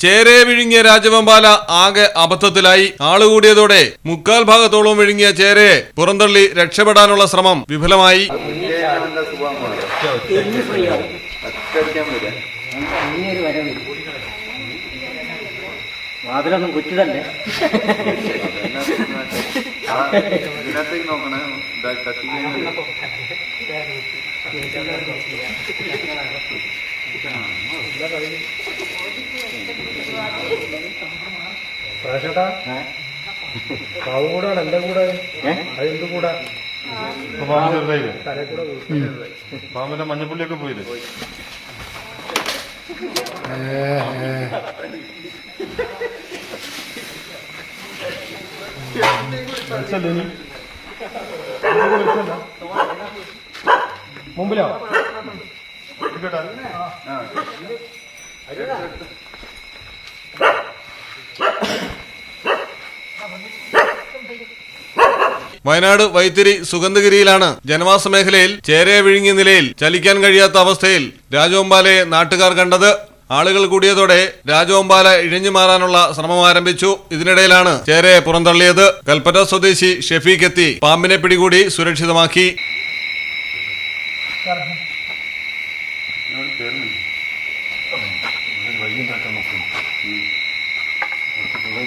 ചേരെ വിഴുങ്ങിയ രാജവെമ്പാല ആകെ അബദ്ധത്തിലായി. ആളുകൂടിയതോടെ മുക്കാൽ ഭാഗത്തോളം വിഴുങ്ങിയ ചേരയെ പുറന്തള്ളി രക്ഷപ്പെടാനുള്ള ശ്രമം വിഫലമായി. വാതിലൊന്നും കുറ്റിതല്ലേ നോക്കണേ ഇതാ കത്തിക്കാൻ കാവ് കൂടെ എന്റെ കൂടെ. അതെന്ത് കൂടെ? പാമ്പ് ചെറുതായില്ലേ? പാമ്പിന്റെ മഞ്ഞപ്പുള്ളിയൊക്കെ പോയില്ലേ? മുമ്പിലോ? വയനാട് വൈത്തിരി സുഗന്ധഗിരിയിലാണ് ജനവാസ മേഖലയിൽ ചേരയെ വിഴുങ്ങിയ നിലയിൽ ചലിക്കാൻ കഴിയാത്ത അവസ്ഥയിൽ രാജവമ്പാലയെ നാട്ടുകാർ കണ്ടത്. ആളുകൾ കൂടിയതോടെ രാജവമ്പാല ഇഴഞ്ഞു മാറാനുള്ള ശ്രമം ആരംഭിച്ചു. ഇതിനിടയിലാണ് ചേരയെ പുറന്തള്ളിയത്. കൽപ്പറ്റ സ്വദേശി ഷെഫീഖ് എത്തി പാമ്പിനെ പിടികൂടി സുരക്ഷിതമാക്കി. ഇവൻ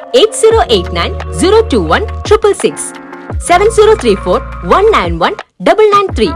8089 021 triple six seven zero three four one nine one double nine three.